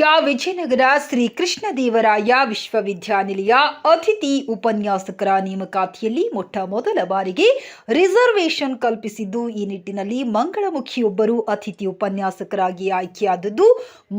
ಜಿಲ್ಲೆಯ ವಿಜಯನಗರ ಶ್ರೀ ಕೃಷ್ಣದೇವರಾಯ ವಿಶ್ವವಿದ್ಯಾನಿಲಯ ಅತಿಥಿ ಉಪನ್ಯಾಸಕರ ನೇಮಕಾತಿಯಲ್ಲಿ ಮೊಟ್ಟ ಮೊದಲ ಬಾರಿಗೆ ರಿಸರ್ವೇಷನ್ ಕಲ್ಪಿಸಿದ್ದು ಈ ನಿಟ್ಟಿನಲ್ಲಿ ಮಂಗಳಮುಖಿಯೊಬ್ಬರು ಅತಿಥಿ ಉಪನ್ಯಾಸಕರಾಗಿ ಆಯ್ಕೆಯಾದದ್ದು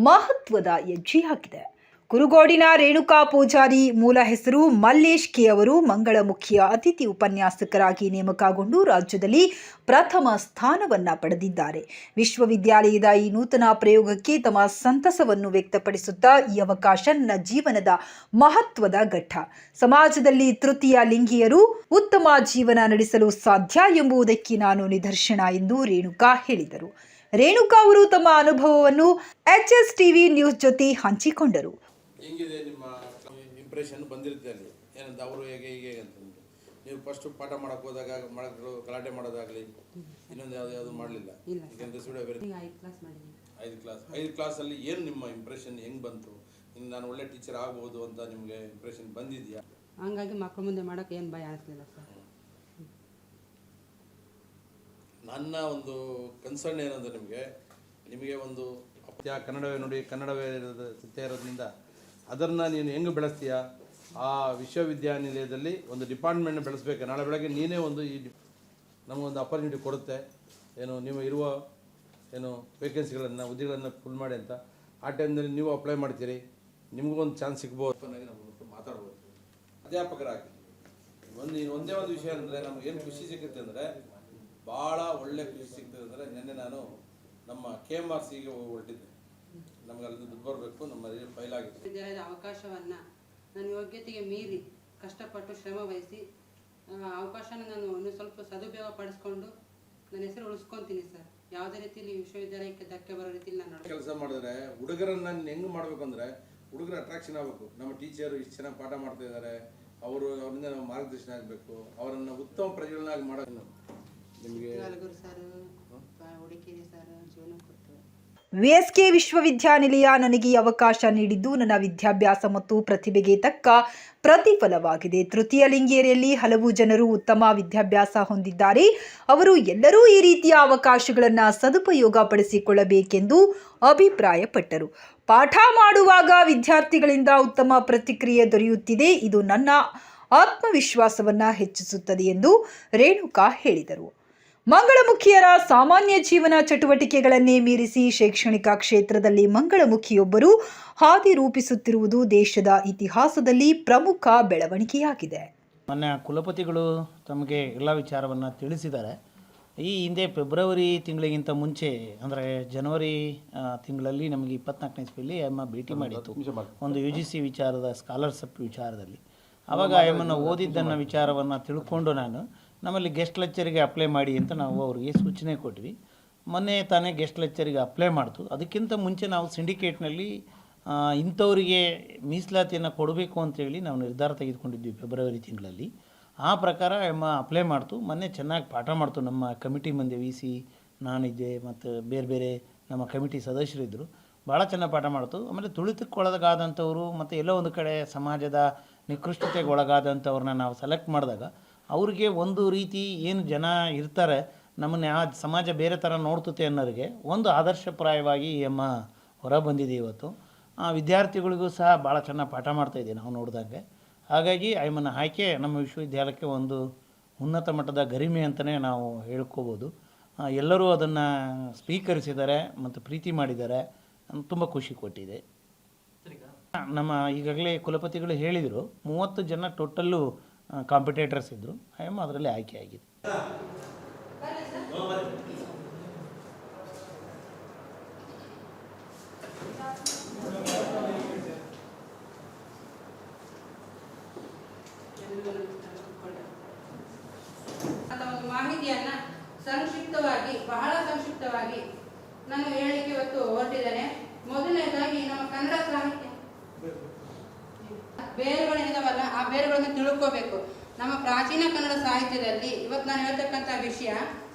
ಮಹತ್ವದ ಹೆಜ್ಜೆಯಾಗಿದೆ ಕುರುಗೋಡಿನ ರೇಣುಕಾ ಪೂಜಾರಿ ಮೂಲ ಹೆಸರು ಮಲ್ಲೇಶ್ ಕೆ ಅವರು ಮಂಗಳಮುಖಿಯ ಅತಿಥಿ ಉಪನ್ಯಾಸಕರಾಗಿ ನೇಮಕಗೊಂಡು ರಾಜ್ಯದಲ್ಲಿ ಪ್ರಥಮ ಸ್ಥಾನವನ್ನ ಪಡೆದಿದ್ದಾರೆ. ವಿಶ್ವವಿದ್ಯಾಲಯದ ಈ ನೂತನ ಪ್ರಯೋಗಕ್ಕೆ ತಮ್ಮ ಸಂತಸವನ್ನು ವ್ಯಕ್ತಪಡಿಸುತ್ತಾ ಈ ಅವಕಾಶ ಜೀವನದ ಮಹತ್ವದ ಘಟ್ಟ. ಸಮಾಜದಲ್ಲಿ ತೃತೀಯ ಲಿಂಗಿಯರು ಉತ್ತಮ ಜೀವನ ನಡೆಸಲು ಸಾಧ್ಯ ಎಂಬುದಕ್ಕೆ ನಾನು ನಿದರ್ಶನ ಎಂದು ರೇಣುಕಾ ಹೇಳಿದರು. ರೇಣುಕಾ ಅವರು ತಮ್ಮ ಅನುಭವವನ್ನು ಎಚ್ ಎಸ್ ಟಿವಿ ನ್ಯೂಸ್ ಜೊತೆ ಹಂಚಿಕೊಂಡರು. ಹೆಂಗಿದೆ ನಿಮ್ಮ ಇಂಪ್ರೆಷನ್ ಬಂದಿರುತ್ತೆ ಅಲ್ಲಿ? ಏನಂತ ಅವರು ಹೇಗೆ ಹೀಗೆ ಅಂತ ನೀವು ಫಸ್ಟ್ ಪಾಠ ಮಾಡಕ್ಕೆ ಹೋದಾಗ ಮಾಡೋದು ಗಲಾಟೆ ಮಾಡೋದಾಗಲಿ ಇನ್ನೊಂದು ಯಾವ್ದು ಯಾವುದು ಮಾಡಲಿಲ್ಲ. ಯಾಕೆಂದ್ರೆ ಬೇರೆ ಐದು ಕ್ಲಾಸ್ ಐದು ಕ್ಲಾಸ್ ಐದು ಕ್ಲಾಸಲ್ಲಿ ಏನು ನಿಮ್ಮ ಇಂಪ್ರೆಷನ್ ಹೆಂಗೆ ಬಂತು? ಇನ್ನು ನಾನು ಒಳ್ಳೆ ಟೀಚರ್ ಆಗ್ಬೋದು ಅಂತ ನಿಮಗೆ ಇಂಪ್ರೆಷನ್ ಬಂದಿದೆಯಾ? ಹಂಗಾಗಿ ಮಕ್ಕಳ ಮುಂದೆ ಮಾಡೋಕೆ ಏನು ಭಯ ಆಗ್ತಿಲ್ಲ ಸರ್. ನನ್ನ ಒಂದು ಕನ್ಸರ್ನ್ ಏನಂದ್ರೆ ನಿಮಗೆ ನಿಮಗೆ ಒಂದು ಕನ್ನಡವೇ ನೋಡಿ ಕನ್ನಡವೇ ಇರೋದು ಸತ್ಯ ಇರೋದ್ರಿಂದ ಅದನ್ನು ನೀನು ಹೆಂಗೆ ಬೆಳೆಸ್ತೀಯ? ಆ ವಿಶ್ವವಿದ್ಯಾನಿಲಯದಲ್ಲಿ ಒಂದು ಡಿಪಾರ್ಟ್ಮೆಂಟ್ನ ಬೆಳೆಸ್ಬೇಕು. ನಾಳೆ ಬೆಳಗ್ಗೆ ನೀನೇ ಒಂದು ಈ ನಮಗೊಂದು ಅಪರ್ಚುನಿಟಿ ಕೊಡುತ್ತೆ. ಏನು ನೀವು ಇರುವ, ಏನು ವೇಕೆನ್ಸಿಗಳನ್ನು ಹುದ್ದೆಗಳನ್ನು ಫುಲ್ ಮಾಡಿ ಅಂತ. ಆ ಟೈಮ್ನಲ್ಲಿ ನೀವು ಅಪ್ಲೈ ಮಾಡ್ತೀರಿ. ನಿಮಗೂ ಒಂದು ಚಾನ್ಸ್ ಸಿಗ್ಬೋದು ಮಾತಾಡ್ಬೋದು. ಅಧ್ಯಾಪಕರಾಗಿ. ಒಂದು ಒಂದೇ ಒಂದು ವಿಷಯ ಅಂದರೆ ನಮ್ಗೆ ಏನು ಖುಷಿ ಸಿಗುತ್ತೆ ಅಂದರೆ ಭಾಳ ಒಳ್ಳೆ ಖುಷಿ ಸಿಗ್ತದೆ ಅಂದರೆ ನಿನ್ನೆ ನಾನು ನಮ್ಮ ಕೆ ಎಂ ಆರ್ ಸಿಗೆ ಹೊರಟಿದ್ದೆ ನಮ್ಗೆ ಅಲ್ಲಿ ದುಡ್ಡು ಬರಬೇಕು ನಮ್ಮ ಫೈಲ್ ಆಗಿದೆ. ವಿದ್ಯಾಲಯದ ಅವಕಾಶವನ್ನು ನನ್ನ ಯೋಗ್ಯತೆಗೆ ಮೀರಿ ಕಷ್ಟಪಟ್ಟು ಶ್ರಮ ವಹಿಸಿ ಆ, ಅವಕಾಶನ ನಾನು ಇನ್ನೂ ಸ್ವಲ್ಪ ಸದುಪಯೋಗ ಪಡಿಸ್ಕೊಂಡು ನನ್ನ ಹೆಸರು ಉಳಿಸ್ಕೊಂತೀನಿ ಸರ್. ಯಾವುದೇ ರೀತಿಯಲ್ಲಿ ವಿಶ್ವವಿದ್ಯಾಲಯಕ್ಕೆ ಧಕ್ಕೆ ಬರೋ ರೀತಿಯಲ್ಲಿ ನಾನು ಕೆಲಸ ಮಾಡಿದ್ರೆ ಹುಡುಗರನ್ನ ನಾನು ಹೆಂಗೆ ಮಾಡಬೇಕು ಅಂದರೆ ಹುಡುಗರ ಅಟ್ರಾಕ್ಷನ್ ಆಗಬೇಕು. ನಮ್ಮ ಟೀಚರು ಇಷ್ಟು ಚೆನ್ನಾಗಿ ಪಾಠ ಮಾಡ್ತಾ ಇದ್ದಾರೆ ಅವರು ಅವರಿಂದ ನಾವು ಮಾರ್ಗದರ್ಶನ ಆಗಬೇಕು ಅವರನ್ನು ಉತ್ತಮ ಪ್ರಜೆಗಳನ್ನಾಗಿ ಮಾಡೋದು. ನಿಮಗೆ ಹುಡುಕಿರಿ ಸರ್ ಜೀವನ ಕೊಟ್ಟು ವಿಎಸ್ಕೆ ವಿಶ್ವವಿದ್ಯಾನಿಲಯ ನನಗೆ ಅವಕಾಶ ನೀಡಿದ್ದು ನನ್ನ ವಿದ್ಯಾಭ್ಯಾಸ ಮತ್ತು ಪ್ರತಿಭೆಗೆ ತಕ್ಕ ಪ್ರತಿಫಲವಾಗಿದೆ. ತೃತೀಯ ಲಿಂಗಿಯರಲ್ಲಿ ಹಲವು ಜನರು ಉತ್ತಮ ವಿದ್ಯಾಭ್ಯಾಸ ಹೊಂದಿದ್ದಾರೆ. ಅವರು ಎಲ್ಲರೂ ಈ ರೀತಿಯ ಅವಕಾಶಗಳನ್ನು ಸದುಪಯೋಗ ಪಡಿಸಿಕೊಳ್ಳಬೇಕೆಂದು ಅಭಿಪ್ರಾಯಪಟ್ಟರು. ಪಾಠ ಮಾಡುವಾಗ ವಿದ್ಯಾರ್ಥಿಗಳಿಂದ ಉತ್ತಮ ಪ್ರತಿಕ್ರಿಯೆ ದೊರೆಯುತ್ತಿದೆ. ಇದು ನನ್ನ ಆತ್ಮವಿಶ್ವಾಸವನ್ನು ಹೆಚ್ಚಿಸುತ್ತದೆ ಎಂದು ರೇಣುಕಾ ಹೇಳಿದರು. ಮಂಗಳಮುಖಿಯರ ಸಾಮಾನ್ಯ ಜೀವನ ಚಟುವಟಿಕೆಗಳನ್ನೇ ಮೀರಿಸಿ ಶೈಕ್ಷಣಿಕ ಕ್ಷೇತ್ರದಲ್ಲಿ ಮಂಗಳಮುಖಿಯೊಬ್ಬರು ಹಾದಿ ರೂಪಿಸುತ್ತಿರುವುದು ದೇಶದ ಇತಿಹಾಸದಲ್ಲಿ ಪ್ರಮುಖ ಬೆಳವಣಿಗೆಯಾಗಿದೆ. ಮೊನ್ನೆ ಕುಲಪತಿಗಳು ತಮಗೆ ಎಲ್ಲ ವಿಚಾರವನ್ನು ತಿಳಿಸಿದ್ದಾರೆ. ಈ ಹಿಂದೆ ಫೆಬ್ರವರಿ ತಿಂಗಳಿಗಿಂತ ಮುಂಚೆ ಅಂದರೆ ಜನವರಿ ತಿಂಗಳಲ್ಲಿ ನಮಗೆ ಇಪ್ಪತ್ನಾಲ್ಕನೇ ಇಸ್ವಿಯಲ್ಲಿ ಅಮ್ಮ ಭೇಟಿ ಮಾಡಿತ್ತು. ಒಂದು ಯು ಜಿ ಸಿ ವಿಚಾರದ ಸ್ಕಾಲರ್ಶಿಪ್ ವಿಚಾರದಲ್ಲಿ. ಆವಾಗ ಎಮ್ಮನ್ನು ಓದಿದ್ದನ್ನ ವಿಚಾರವನ್ನು ತಿಳ್ಕೊಂಡು ನಾನು ನಮ್ಮಲ್ಲಿ ಗೆಸ್ಟ್ ಲೆಕ್ಚರಿಗೆ ಅಪ್ಲೈ ಮಾಡಿ ಅಂತ ನಾವು ಅವರಿಗೆ ಸೂಚನೆ ಕೊಟ್ವಿ. ಮೊನ್ನೆ ತಾನೇ ಗೆಸ್ಟ್ ಲೆಕ್ಚರಿಗೆ ಅಪ್ಲೈ ಮಾಡ್ತು. ಅದಕ್ಕಿಂತ ಮುಂಚೆ ನಾವು ಸಿಂಡಿಕೇಟ್ನಲ್ಲಿ ಇಂಥವರಿಗೆ ಮೀಸಲಾತಿಯನ್ನು ಕೊಡಬೇಕು ಅಂತೇಳಿ ನಾವು ನಿರ್ಧಾರ ತೆಗೆದುಕೊಂಡಿದ್ವಿ ಫೆಬ್ರವರಿ ತಿಂಗಳಲ್ಲಿ. ಆ ಪ್ರಕಾರ ಎಮ್ಮ ಅಪ್ಲೈ ಮಾಡ್ತು. ಮೊನ್ನೆ ಚೆನ್ನಾಗಿ ಪಾಠ ಮಾಡ್ತು ನಮ್ಮ ಕಮಿಟಿ ಮಂದಿ ವಿ ಸಿ ನಾನಿದ್ದೆ ಮತ್ತು ಬೇರೆ ಬೇರೆ ನಮ್ಮ ಕಮಿಟಿ ಸದಸ್ಯರಿದ್ದರು ಭಾಳ ಚೆನ್ನಾಗಿ ಪಾಠ ಮಾಡ್ತು. ಆಮೇಲೆ ತುಳಿತಕ್ಕೊಳಗಾದಂಥವ್ರು ಮತ್ತು ಎಲ್ಲೋ ಒಂದು ಕಡೆ ಸಮಾಜದ ನಿಕೃಷ್ಟತೆಗೆ ಒಳಗಾದಂಥವ್ರನ್ನ ನಾವು ಸೆಲೆಕ್ಟ್ ಮಾಡಿದಾಗ ಅವ್ರಿಗೆ ಒಂದು ರೀತಿ ಏನು ಜನ ಇರ್ತಾರೆ ನಮ್ಮನ್ನು ಆ ಸಮಾಜ ಬೇರೆ ಥರ ನೋಡ್ತತೆ ಅನ್ನೋರಿಗೆ ಒಂದು ಆದರ್ಶಪ್ರಾಯವಾಗಿ ಈ ಅಮ್ಮ ಹೊರ ಬಂದಿದೆ ಇವತ್ತು. ಆ ವಿದ್ಯಾರ್ಥಿಗಳಿಗೂ ಸಹ ಭಾಳ ಚೆನ್ನಾಗಿ ಪಾಠ ಮಾಡ್ತಾಯಿದ್ದೀವಿ ನಾವು ನೋಡಿದಂಗೆ. ಹಾಗಾಗಿ ಐಮನ ಆಯ್ಕೆ ನಮ್ಮ ವಿಶ್ವವಿದ್ಯಾಲಯಕ್ಕೆ ಒಂದು ಉನ್ನತ ಮಟ್ಟದ ಗರಿಮೆ ಅಂತಲೇ ನಾವು ಹೇಳ್ಕೋಬೋದು. ಎಲ್ಲರೂ ಅದನ್ನು ಸ್ವೀಕರಿಸಿದ್ದಾರೆ ಮತ್ತು ಪ್ರೀತಿ ಮಾಡಿದ್ದಾರೆ. ತುಂಬ ಖುಷಿ ಕೊಟ್ಟಿದೆ. ನಮ್ಮ ಈಗಾಗಲೇ ಕುಲಪತಿಗಳು ಹೇಳಿದರು ಮೂವತ್ತು ಜನ ಟೋಟಲ್ಲು ಕಾಂಪಿಟೇಟರ್ಸ್ ಇದ್ದರು ಅಯ್ಯಮ್ಮ ಅದರಲ್ಲಿ ಆಯ್ಕೆ ಆಗಿದೆ. ಸಂಕ್ಷಿಪ್ತವಾಗಿ, ಬಹಳ ಸಂಕ್ಷಿಪ್ತವಾಗಿ ನಾನು ಹೇಳಿಕೆ ಇವತ್ತು ಹೊರಟಿದ್ದೇನೆ. ಮೊದಲನೇದಾಗಿ ನಮ್ಮ ಕನ್ನಡ ಸಾಹಿತ್ಯ ಬೇರುಗಳೇನಿದಾವಲ್ಲ ಆ ಬೇರುಗಳನ್ನು ತಿಳ್ಕೋಬೇಕು. ನಮ್ಮ ಪ್ರಾಚೀನ ಕನ್ನಡ ಸಾಹಿತ್ಯದಲ್ಲಿ ಇವತ್ತು ನಾನು ಹೇಳ್ತಕ್ಕಂಥ ವಿಷಯ,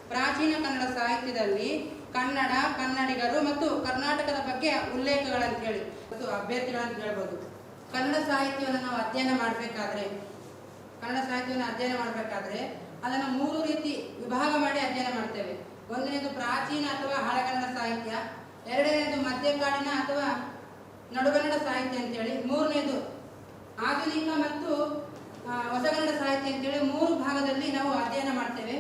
ಪ್ರಾಚೀನ ಕನ್ನಡ ಸಾಹಿತ್ಯದಲ್ಲಿ ಕನ್ನಡ, ಕನ್ನಡಿಗರು ಮತ್ತು ಕರ್ನಾಟಕದ ಬಗ್ಗೆ ಉಲ್ಲೇಖಗಳಂತ ಹೇಳಿ, ಮತ್ತು ಅಭ್ಯರ್ಥಿಗಳಂತ ಹೇಳ್ಬೋದು. ಕನ್ನಡ ಸಾಹಿತ್ಯವನ್ನು ನಾವು ಅಧ್ಯಯನ ಮಾಡಬೇಕಾದ್ರೆ, ಕನ್ನಡ ಸಾಹಿತ್ಯವನ್ನು ಅಧ್ಯಯನ ಮಾಡಬೇಕಾದ್ರೆ ಅದನ್ನು ಮೂರು ರೀತಿ ವಿಭಾಗ ಮಾಡಿ ಅಧ್ಯಯನ ಮಾಡ್ತೇವೆ. ಒಂದನೇದು ಪ್ರಾಚೀನ ಅಥವಾ ಹಳಗನ್ನಡ ಸಾಹಿತ್ಯ, ಎರಡನೇದು ಮಧ್ಯಕಾಲೀನ ಅಥವಾ ನಡುಗನ್ನಡ ಸಾಹಿತ್ಯ ಅಂತೇಳಿ ಮೂರನೇದು ಆಧುನಿಕ ಮತ್ತು ಹೊಸಗನ್ನಡ ಸಾಹಿತ್ಯ ಅಂತೇಳಿ ಮೂರು ಭಾಗದಲ್ಲಿ ನಾವು ಅಧ್ಯಯನ ಮಾಡ್ತೇವೆ.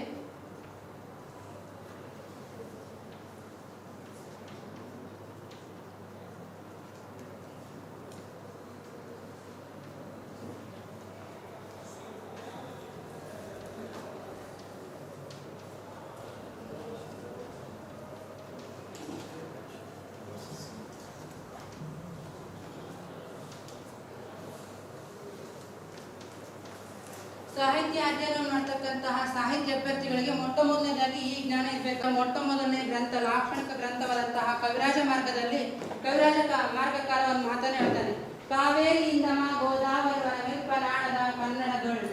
ಸಾಹಿತ್ಯ ಅಧ್ಯಯನ ಮಾಡ್ತಕ್ಕಂತಹ ಸಾಹಿತ್ಯ ಅಭ್ಯರ್ಥಿಗಳಿಗೆ ಮೊಟ್ಟ ಮೊದಲನೇದಾಗಿ ಈ ಜ್ಞಾನ ಇರಬೇಕು. ಮೊಟ್ಟ ಮೊದಲನೇ ಗ್ರಂಥ, ಲಾಕ್ಷಣಿಕ ಗ್ರಂಥವಾದಂತಹ ಕವಿರಾಜ ಮಾರ್ಗದಲ್ಲಿ ಕವಿರಾಜ ಮಾರ್ಗಕಾರ ಒಂದು ಮಾತನ್ನು ಹೇಳ್ತಾನೆ ಕಾವೇರಿಯಿಂದ ಗೋದಾವರಿ ವನವಿಲ್ಪನಾಡದ ಕನ್ನಡದೊಳು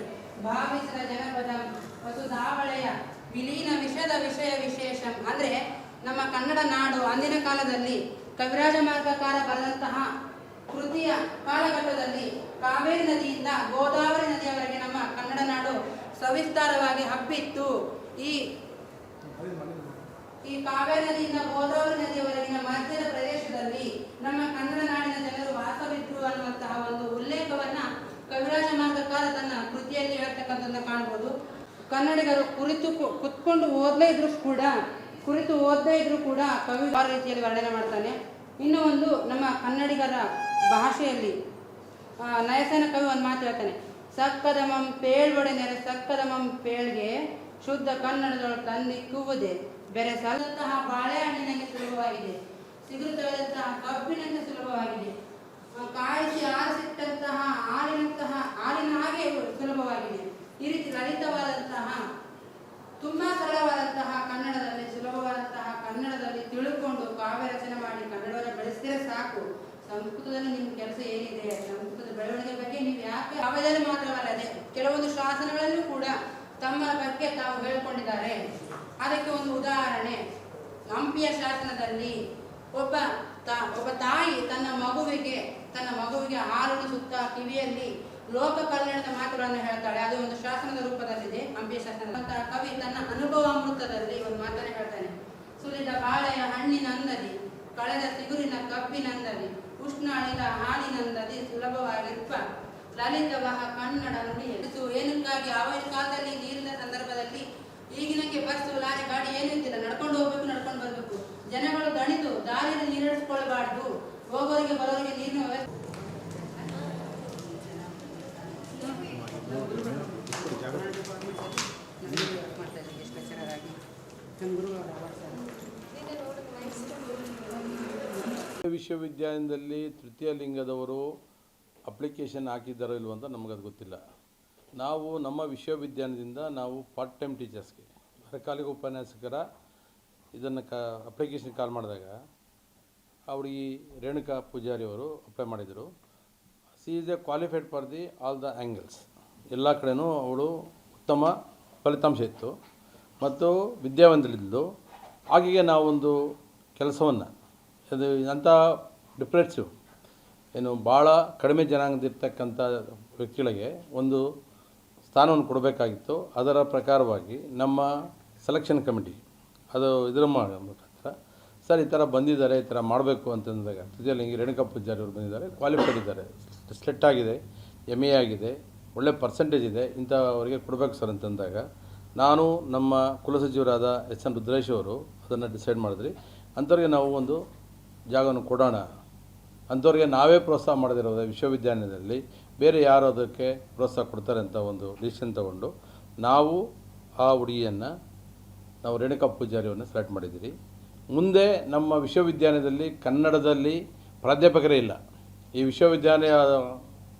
ಭಾವಿಸಿದ ಜನಪದ ವಸುಧಾವಳೆಯ ವಿಲೀನ ವಿಷದ ವಿಷಯ ವಿಶೇಷಂ. ಅಂದ್ರೆ ನಮ್ಮ ಕನ್ನಡ ನಾಡು ಅಂದಿನ ಕಾಲದಲ್ಲಿ ಕವಿರಾಜ ಮಾರ್ಗಕಾರ ಬರೆದಂತಹ ಕೃತಿಯ ಕಾಲಘಟ್ಟದಲ್ಲಿ ಕಾವೇರಿ ನದಿಯಿಂದ ಗೋದಾವರಿ ನದಿಯವರೆಗೆ ನಮ್ಮ ಕನ್ನಡ ನಾಡು ಸವಿಸ್ತಾರವಾಗಿ ಹಬ್ಬಿತ್ತು. ಈ ಈ ಕಾವೇರಿ ನದಿಯಿಂದ ಗೋದಾವರಿ ನದಿಯವರೆಗಿನ ಮಧ್ಯದ ಪ್ರದೇಶದಲ್ಲಿ ನಮ್ಮ ಕನ್ನಡ ನಾಡಿನ ಜನರು ವಾಸವಿದ್ರು ಅನ್ನುವಂತಹ ಒಂದು ಉಲ್ಲೇಖವನ್ನ ಕವಿರಾಜ ಮಾರ್ಗಕಾರ ತನ್ನ ಕೃತಿಯಲ್ಲಿ ಹೇಳ್ತಕ್ಕಂಥದ್ದನ್ನ ಕಾಣ್ಬೋದು. ಕನ್ನಡಿಗರು ಕುರಿತು ಕುತ್ಕೊಂಡು ಓದಲೇ ಇದ್ರು ಕೂಡ, ಕುರಿತು ಓದದೇ ಇದ್ರು ಕೂಡ ಕವಿ ಆ ರೀತಿಯಲ್ಲಿ ವರ್ಣನೆ ಮಾಡ್ತಾನೆ. ಇನ್ನು ಒಂದು ನಮ್ಮ ಕನ್ನಡಿಗರ ಭಾಷೆಯಲ್ಲಿ. ನಯಸನ ಕವಿ ಒಂದು ಮಾತು ಹೇಳ್ತಾನೆ. ಸಕ್ಕದಮಂ ಒಡೆನೆ ಸಕ್ಕದ ಮಂ ಪೇಳ್ಗೆ ಶುದ್ಧ ಕನ್ನಡದೊಳ ತಂದಿಕ್ಕುವುದೇ ಬೆರೆ ಸಲ್ಲಂತಹ ಬಾಳೆಹಣ್ಣಿನಂಗೆ ಸುಲಭವಾಗಿದೆ. ಸಿಗುತ್ತದಂತಹ ಕಬ್ಬಿನಂತೆ ಸುಲಭವಾಗಿದೆ. ಕಾಯಿಸಿ ಆರಿಸಿಟ್ಟಂತಹ ಹಾಲಿನಂತಹ ಹಾಲಿನ ಹಾಗೆ ಸುಲಭವಾಗಿದೆ. ಈ ರೀತಿ ಲಲಿತವಾದಂತಹ, ತುಂಬಾ ಸರಳವಾದಂತಹ ಕನ್ನಡದಲ್ಲಿ ಸುಲಭವಾದಂತಹ ಕನ್ನಡದಲ್ಲಿ ತಿಳ್ಕೊಂಡು ಕಾವ್ಯ ರಚನೆ ಮಾಡಿ ಕನ್ನಡವನ್ನು ಬೆಳೆಸಿದ್ರೆ ಸಾಕು. ಸಂಸ್ಕೃತದಲ್ಲಿ ನಿಮ್ಮ ಕೆಲಸ ಏನಿದೆ ಸಂಸ್ಕೃತದ ಬೆಳವಣಿಗೆ ಬಗ್ಗೆ ನೀವು ಯಾಕೆ ಕಾವ್ಯದಲ್ಲಿ ಮಾತ್ರವಲ್ಲದೆ ಕೆಲವೊಂದು ಶಾಸನಗಳಲ್ಲೂ ಕೂಡ ತಮ್ಮ ಬಗ್ಗೆ ತಾವು ಹೇಳ್ಕೊಂಡಿದ್ದಾರೆ. ಅದಕ್ಕೆ ಒಂದು ಉದಾಹರಣೆ. ಹಂಪಿಯ ಶಾಸನದಲ್ಲಿ ಒಬ್ಬ ತಾ, ಒಬ್ಬ ತಾಯಿ ತನ್ನ ಮಗುವಿಗೆ ತನ್ನ ಮಗುವಿಗೆ ಹಾಲನ್ನು ಸುತ್ತ ಕಿವಿಯಲ್ಲಿ ಲೋಕ ಕಲ್ಯಾಣದ ಮಾತುಗಳನ್ನು ಹೇಳ್ತಾಳೆ. ಅದು ಒಂದು ಶಾಸನದ ರೂಪದಲ್ಲಿದೆ, ಹಂಪಿಯ ಶಾಸನ. ಕವಿ ತನ್ನ ಅನುಭವ ಅಮೃತದಲ್ಲಿ ಒಂದು ಮಾತನ್ನು ಹೇಳ್ತಾನೆ. ಸುಲಿದ ಬಾಳೆಯ ಹಣ್ಣಿನಂದದಿ ಕಳೆದ ಸಿಗುರಿನ ಕಬ್ಬಿನಂದದಿ ಉಷ್ಣ ಅಳಿದ ಹಾಲಿನಂದದಿ ಸುಲಭವಾಗಿರುವ ಲಲಿತವಹ ಕನ್ನಡ ನುಡಿ ಏನಕ್ಕಾಗಿ? ಅವರ ಕಾಲದಲ್ಲಿ ನೀರಿನ ವಿಶ್ವವಿದ್ಯಾಲಯದಲ್ಲಿ ತೃತೀಯ ಲಿಂಗದವರು ಅಪ್ಲಿಕೇಶನ್ ಹಾಕಿದ್ದಾರೋ ಇಲ್ವೋ ಅಂತ ನಮಗದು ಗೊತ್ತಿಲ್ಲ. ನಾವು ನಮ್ಮ ವಿಶ್ವವಿದ್ಯಾಲಯದಿಂದ ನಾವು ಪಾರ್ಟ್ ಟೈಮ್ ಟೀಚರ್ಸ್ಗೆ ಅರಕಾಲಿಕ ಉಪನ್ಯಾಸಕರ ಇದನ್ನು ಕ ಅಪ್ಲಿಕೇಶನ್ ಕಾಲ್ ಮಾಡಿದಾಗ ಅವ್ರಿಗೆ ರೇಣುಕಾ ಪೂಜಾರಿ ಅವರು ಅಪ್ಲೈ ಮಾಡಿದರು. She is a qualified for the all the angles ಎಲ್ಲ ಕಡೆಯೂ ಅವಳು ಉತ್ತಮ ಫಲಿತಾಂಶ ಇತ್ತು. ಮತ್ತು ವಿದ್ಯಾವಂತರಿದ್ದು ಹಾಗೆಯೇ ನಾವೊಂದು ಕೆಲಸವನ್ನು ಅದು ಅಂಥ ಡಿಪ್ರೆಸಿವ್ ಏನು ಭಾಳ ಕಡಿಮೆ ಜನಾಂಗದಿರ್ತಕ್ಕಂಥ ವ್ಯಕ್ತಿಗಳಿಗೆ ಒಂದು ಸ್ಥಾನವನ್ನು ಕೊಡಬೇಕಾಗಿತ್ತು. ಅದರ ಪ್ರಕಾರವಾಗಿ ನಮ್ಮ ಸೆಲೆಕ್ಷನ್ ಕಮಿಟಿ ಅದು ಇದರ ಮುಖಾಂತರ ಸರ್ ಈ ಥರ ಬಂದಿದ್ದಾರೆ, ಈ ಥರ ಮಾಡಬೇಕು ಅಂತಂದಾಗ ತುದಿಯಲ್ಲಿ ರೇಣುಕಾ ಪೂಜಾರಿ ಅವರು ಬಂದಿದ್ದಾರೆ ಕ್ವಾಲಿಫೈಡ್ ಇದ್ದಾರೆ. ಸ್ಲೆಟ್ ಆಗಿದೆ ಎಂ ಎ ಆಗಿದೆ, ಒಳ್ಳೆ ಪರ್ಸೆಂಟೇಜ್ ಇದೆ, ಇಂಥವರಿಗೆ ಕೊಡಬೇಕು ಸರ್ ಅಂತಂದಾಗ ನಾನು ನಮ್ಮ ಕುಲಸಚಿವರಾದ ಎಸ್ ಎನ್ ರುದ್ರೇಶ್ ಅವರು ಅದನ್ನು ಡಿಸೈಡ್ ಮಾಡಿದ್ರಿ. ಅಂಥವ್ರಿಗೆ ನಾವು ಒಂದು ಜಾಗವನ್ನು ಕೊಡೋಣ. ಅಂಥವ್ರಿಗೆ ನಾವೇ ಪ್ರೋತ್ಸಾಹ ಮಾಡದಿರೋದು ವಿಶ್ವವಿದ್ಯಾಲಯದಲ್ಲಿ ಬೇರೆ ಯಾರು ಅದಕ್ಕೆ ಪ್ರೋತ್ಸಾಹ ಕೊಡ್ತಾರೆ ಅಂತ ಒಂದು ಡಿಸಿಷನ್ ತಗೊಂಡು ನಾವು ಆ ಹುಡುಗಿಯನ್ನು, ನಾವು ರೇಣುಕಾ ಪೂಜಾರಿಯನ್ನು ಸೆಲೆಕ್ಟ್ ಮಾಡಿದ್ದೀರಿ. ಮುಂದೆ ನಮ್ಮ ವಿಶ್ವವಿದ್ಯಾಲಯದಲ್ಲಿ ಕನ್ನಡದಲ್ಲಿ ಪ್ರಾಧ್ಯಾಪಕರೇ ಇಲ್ಲ. ಈ ವಿಶ್ವವಿದ್ಯಾಲಯ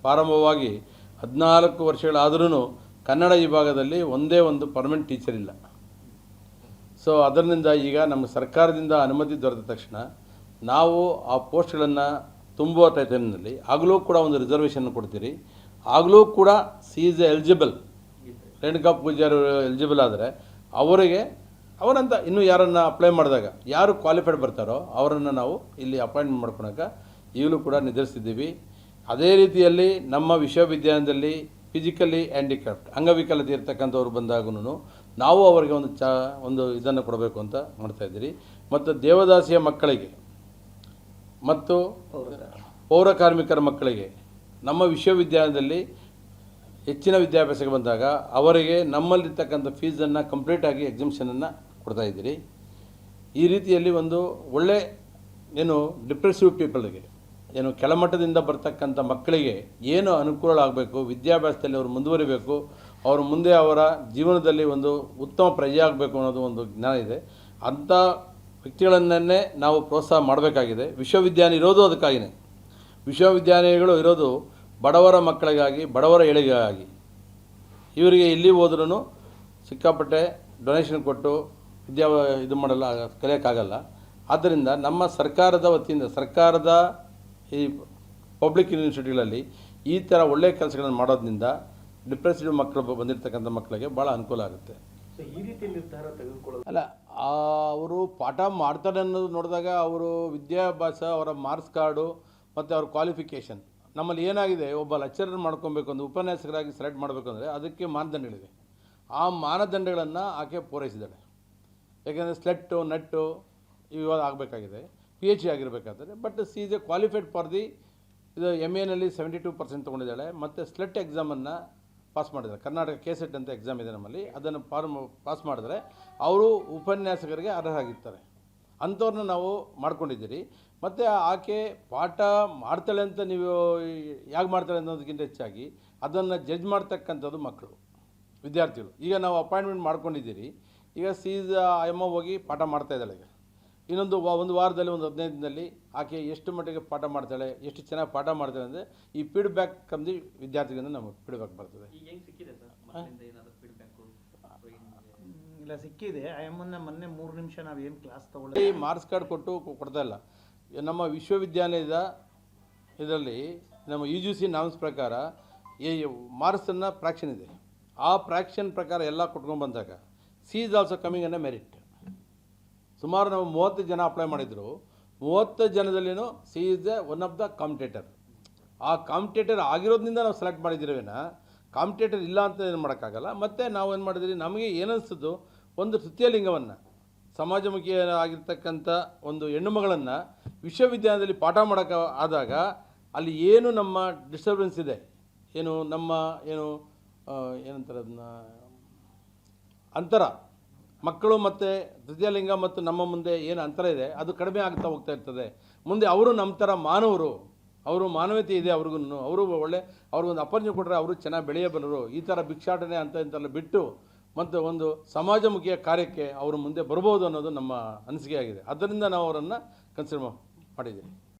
ಪ್ರಾರಂಭವಾಗಿ ಹದಿನಾಲ್ಕು ವರ್ಷಗಳಾದ್ರೂ ಕನ್ನಡ ವಿಭಾಗದಲ್ಲಿ ಒಂದೇ ಒಂದು ಪರ್ಮನೆಂಟ್ ಟೀಚರ್ ಇಲ್ಲ. ಸೊ ಅದರಿಂದ ಈಗ ನಮ್ಮ ಸರ್ಕಾರದಿಂದ ಅನುಮತಿ ದೊರೆತ ತಕ್ಷಣ ನಾವು ಆ ಪೋಸ್ಟ್ಗಳನ್ನು ತುಂಬುವ ಟೈಮ್ನಲ್ಲಿ ಆಗಲೂ ಕೂಡ ಒಂದು ರಿಸರ್ವೇಷನ್ ಕೊಡ್ತೀರಿ. ಆಗಲೂ ಕೂಡ she is eligible. Renuka Pujari eligible ಆದರೆ ಅವರಿಗೆ, ಅವರಂತ ಇನ್ನೂ ಯಾರನ್ನು ಅಪ್ಲೈ ಮಾಡಿದಾಗ, ಯಾರು ಕ್ವಾಲಿಫೈಡ್ ಬರ್ತಾರೋ ಅವರನ್ನು ನಾವು ಇಲ್ಲಿ ಅಪಾಯಿಂಟ್ಮೆಂಟ್ ಮಾಡ್ಕೊಳಕ್ಕೆ ಈಗಲೂ ಕೂಡ ನಿರ್ಧರಿಸಿದ್ದೀವಿ. ಅದೇ ರೀತಿಯಲ್ಲಿ ನಮ್ಮ ವಿಶ್ವವಿದ್ಯಾಲಯದಲ್ಲಿ ಫಿಸಿಕಲಿ ಹ್ಯಾಂಡಿಕ್ರಾಫ್ಟ್ ಅಂಗವಿಕಲತೆ ಇರ್ತಕ್ಕಂಥವ್ರು ಬಂದಾಗೂ ನಾವು ಅವರಿಗೆ ಒಂದು ಚ, ಒಂದು ಇದನ್ನು ಕೊಡಬೇಕು ಅಂತ ಮಾಡ್ತಾಯಿದ್ದೀರಿ ಮತ್ತು ದೇವದಾಸಿಯ ಮಕ್ಕಳಿಗೆ ಮತ್ತು ಪೌರ ಕಾರ್ಮಿಕರ ಮಕ್ಕಳಿಗೆ ನಮ್ಮ ವಿಶ್ವವಿದ್ಯಾಲಯದಲ್ಲಿ ಹೆಚ್ಚಿನ ವಿದ್ಯಾಭ್ಯಾಸಕ್ಕೆ ಬಂದಾಗ ಅವರಿಗೆ ನಮ್ಮಲ್ಲಿರ್ತಕ್ಕಂಥ ಫೀಸನ್ನು ಕಂಪ್ಲೀಟಾಗಿ ಎಕ್ಸಿಮಿಷನನ್ನು ಕೊಡ್ತಾ ಇದ್ದೀರಿ. ಈ ರೀತಿಯಲ್ಲಿ ಒಂದು ಒಳ್ಳೆ ಏನು ಡಿಪ್ರೆಸಿವ್ ಪೀಪಲ್ಗೆ, ಏನು ಕೆಳಮಟ್ಟದಿಂದ ಬರ್ತಕ್ಕಂಥ ಮಕ್ಕಳಿಗೆ ಏನು ಅನುಕೂಲಗಳಾಗಬೇಕು ವಿದ್ಯಾಭ್ಯಾಸದಲ್ಲಿ ಅವರು ಮುಂದುವರಿಬೇಕು, ಅವರ ಮುಂದೆ ಅವರ ಜೀವನದಲ್ಲಿ ಒಂದು ಉತ್ತಮ ಪ್ರಜೆ ಆಗಬೇಕು ಅನ್ನೋದು ಒಂದು ಜ್ಞಾನ ಇದೆ. ಅಂಥ ವ್ಯಕ್ತಿಗಳನ್ನೇ ನಾವು ಪ್ರೋತ್ಸಾಹ ಮಾಡಬೇಕಾಗಿದೆ. ವಿಶ್ವವಿದ್ಯಾಲಯ ಇರೋದು ಅದಕ್ಕಾಗಿನೇ. ವಿಶ್ವವಿದ್ಯಾಲಯಗಳು ಇರೋದು ಬಡವರ ಮಕ್ಕಳಿಗಾಗಿ ಬಡವರ ಏಳಿಗೆಗಾಗಿ. ಇವರಿಗೆ ಇಲ್ಲಿ ಹೋದ್ರೂ ಸಿಕ್ಕಾಪಟ್ಟೆ ಡೊನೇಷನ್ ಕೊಟ್ಟು ವಿದ್ಯಾ ಇದು ಮಾಡಲ್ಲ ಕಲಿಯೋಕ್ಕಾಗಲ್ಲ. ಆದ್ದರಿಂದ ನಮ್ಮ ಸರ್ಕಾರದ ವತಿಯಿಂದ ಸರ್ಕಾರದ ಈ ಪಬ್ಲಿಕ್ ಯೂನಿವರ್ಸಿಟಿಗಳಲ್ಲಿ ಈ ಥರ ಒಳ್ಳೆಯ ಕೆಲಸಗಳನ್ನು ಮಾಡೋದ್ರಿಂದ ಡಿಪ್ರೆಸ್ಡ್ ಮಕ್ಕಳು ಬಂದಿರತಕ್ಕಂಥ ಮಕ್ಕಳಿಗೆ ಭಾಳ ಅನುಕೂಲ ಆಗುತ್ತೆ. ಈ ರೀತಿ ಅಲ್ಲ ಆ, ಅವರು ಪಾಠ ಮಾಡ್ತಾರೆ ಅನ್ನೋದು ನೋಡಿದಾಗ ಅವರು ವಿದ್ಯಾಭ್ಯಾಸ, ಅವರ ಮಾರ್ಕ್ಸ್ ಕಾರ್ಡು ಮತ್ತು ಅವ್ರ ಕ್ವಾಲಿಫಿಕೇಷನ್ ನಮ್ಮಲ್ಲಿ ಏನಾಗಿದೆ, ಒಬ್ಬ ಲೆಕ್ಚರರ್ ಮಾಡ್ಕೊಬೇಕು ಒಂದು ಉಪನ್ಯಾಸಕರಾಗಿ ಸೆಲೆಕ್ಟ್ ಮಾಡಬೇಕು ಅಂದರೆ ಅದಕ್ಕೆ ಮಾನದಂಡಗಳಿವೆ. ಆ ಮಾನದಂಡಗಳನ್ನು ಆಕೆ ಪೂರೈಸಿದ್ದಾಳೆ. ಯಾಕೆಂದರೆ ಸ್ಲೆಟ್ಟು ನಟ್ಟು ಇವಾಗ ಆಗಬೇಕಾಗಿದೆ. P H D ಆಗಿರಬೇಕಾದ್ರೆ but she is a qualified for the ಇದು ಎಂ ಎನಲ್ಲಿ ಸೆವೆಂಟಿ ಟು ಪರ್ಸೆಂಟ್ ತೊಗೊಂಡಿದ್ದಾಳೆ. ಮತ್ತು ಸ್ಲೆಟ್ ಎಕ್ಸಾಮನ್ನು ಪಾಸ್ ಮಾಡಿದ್ದಾರೆ. ಕರ್ನಾಟಕ ಕೆ ಸೆಟ್ ಅಂತ ಎಕ್ಸಾಮ್ ಇದೆ ನಮ್ಮಲ್ಲಿ. ಅದನ್ನು ಫಾರ್ಮ್ ಪಾಸ್ ಮಾಡಿದ್ರೆ ಅವರು ಉಪನ್ಯಾಸಕರಿಗೆ ಅರ್ಹರಾಗಿರ್ತಾರೆ. ಅಂಥವ್ರನ್ನ ನಾವು ಮಾಡ್ಕೊಂಡಿದ್ದೀರಿ. ಮತ್ತು ಆಕೆ ಪಾಠ ಮಾಡ್ತಾಳೆ ಅಂತ ನೀವು ಯಾಕೆ ಮಾಡ್ತಾಳೆ ಅನ್ನೋದಕ್ಕಿಂತ ಹೆಚ್ಚಾಗಿ ಅದನ್ನು ಜಡ್ಜ್ ಮಾಡ್ತಕ್ಕಂಥದ್ದು ಮಕ್ಕಳು ವಿದ್ಯಾರ್ಥಿಗಳು. ಈಗ ನಾವು ಅಪಾಯಿಂಟ್ಮೆಂಟ್ ಮಾಡ್ಕೊಂಡಿದ್ದೀರಿ. ಈಗ ಸೀಸ್ ಅಮ್ಮ ಹೋಗಿ ಪಾಠ ಮಾಡ್ತಾ ಇದ್ದಾಳೆ ಈಗ. ಇನ್ನೊಂದು ವಾ ಒಂದು ವಾರದಲ್ಲಿ ಒಂದು ಹದಿನೈದು ದಿನದಲ್ಲಿ ಆಕೆ ಎಷ್ಟು ಮಟ್ಟಿಗೆ ಪಾಠ ಮಾಡ್ತಾಳೆ ಎಷ್ಟು ಚೆನ್ನಾಗಿ ಪಾಠ ಮಾಡ್ತಾಳೆ ಅಂದರೆ ಈ ಫೀಡ್ಬ್ಯಾಕ್ ಕಮ್ಮಿ ವಿದ್ಯಾರ್ಥಿಗಳಿಂದ ನಮಗೆ ಫೀಡ್ಬ್ಯಾಕ್ ಬರ್ತದೆ. ಇಲ್ಲ ಸಿಕ್ಕಿದೆ. ಮೊನ್ನೆ ಮೊನ್ನೆ ಮೂರು ನಿಮಿಷ ನಾವು ಏನು ಕ್ಲಾಸ್ ಈ ತಗೊಳ್ಳಿ ಮಾರ್ಕ್ಸ್ ಕಾರ್ಡ್ ಕೊಟ್ಟು ಕೊಡ್ತಾ ಇಲ್ಲ. ನಮ್ಮ ವಿಶ್ವವಿದ್ಯಾಲಯದ ಇದರಲ್ಲಿ ನಮ್ಮ ಯು ಜಿ ಸಿ ನಾಮ್ಸ್ ಪ್ರಕಾರ ಈ ಮಾರ್ಕ್ಸನ್ನು ಫ್ರ್ಯಾಕ್ಷನ್ ಇದೆ. ಆ ಫ್ರ್ಯಾಕ್ಷನ್ ಪ್ರಕಾರ ಎಲ್ಲ ಕೊಟ್ಕೊಂಡು ಬಂದಾಗ ಸಿ ಇಸ್ ಆಲ್ಸೋ ಕಮಿಂಗ್ ಅನ್ನ ಮೆರಿಟ್ ಸುಮಾರು ನಾವು ಮೂವತ್ತು ಜನ ಅಪ್ಲೈ ಮಾಡಿದ್ರು. ಮೂವತ್ತು ಜನದಲ್ಲಿನೂ she is the one of the competitor ಆ ಕಾಂಪಿಟೇಟರ್ ಆಗಿರೋದ್ರಿಂದ ನಾವು ಸೆಲೆಕ್ಟ್ ಮಾಡಿದ್ದೀರವೇನ ಕಾಂಪಿಟೇಟರ್ ಇಲ್ಲ ಅಂತ ಏನು ಮಾಡೋಕ್ಕಾಗಲ್ಲ. ಮತ್ತು ನಾವು ಏನು ಮಾಡಿದ್ರಿ ನಮಗೆ ಏನಿಸ್ತದ್ದು ಒಂದು ತೃತೀಯ ಲಿಂಗವನ್ನು ಸಮಾಜಮುಖಿ ಆಗಿರ್ತಕ್ಕಂಥ ಒಂದು ಹೆಣ್ಣುಮಗಳನ್ನು ವಿಶ್ವವಿದ್ಯಾಲಯದಲ್ಲಿ ಪಾಠ ಮಾಡೋಕ್ಕೆ ಆದಾಗ ಅಲ್ಲಿ ಏನು ನಮ್ಮ ಡಿಸ್ಟರ್ಬೆನ್ಸ್ ಇದೆ? ಏನು ನಮ್ಮ, ಏನು ಏನಂತಾರೆ ಅದನ್ನ, ಅಂತರ. ಮಕ್ಕಳು ಮತ್ತು ತೃತೀಯ ಲಿಂಗ ಮತ್ತು ನಮ್ಮ ಮುಂದೆ ಏನು ಅಂತರ ಇದೆ, ಅದು ಕಡಿಮೆ ಆಗ್ತಾ ಹೋಗ್ತಾ ಇರ್ತದೆ. ಮುಂದೆ ಅವರು ನಮ್ಮ ಥರ ಮಾನವರು, ಅವರು ಮಾನವೀಯತೆ ಇದೆ ಅವ್ರಿಗೂ ಅವರು ಒಳ್ಳೆ ಅವ್ರಿಗೊಂದು ಅಪರ್ಚುನಿಟಿ ಕೊಟ್ಟರೆ ಅವರು ಚೆನ್ನಾಗಿ ಬೆಳೆಯಬಲ್ಲರು, ಈ ಥರ ಭಿಕ್ಷಾಟನೆ ಅಂತ ಇಂಥಲ್ಲ ಬಿಟ್ಟು ಮತ್ತು ಒಂದು ಸಮಾಜಮುಖಿಯ ಕಾರ್ಯಕ್ಕೆ ಅವರು ಮುಂದೆ ಬರ್ಬೋದು ಅನ್ನೋದು ನಮ್ಮ ಅನಿಸಿಕೆ ಆಗಿದೆ ಅದರಿಂದ ನಾವು ಅವರನ್ನು ಕನ್ಸಿಡರ್ ಮಾಡಿದ್ದೀವಿ.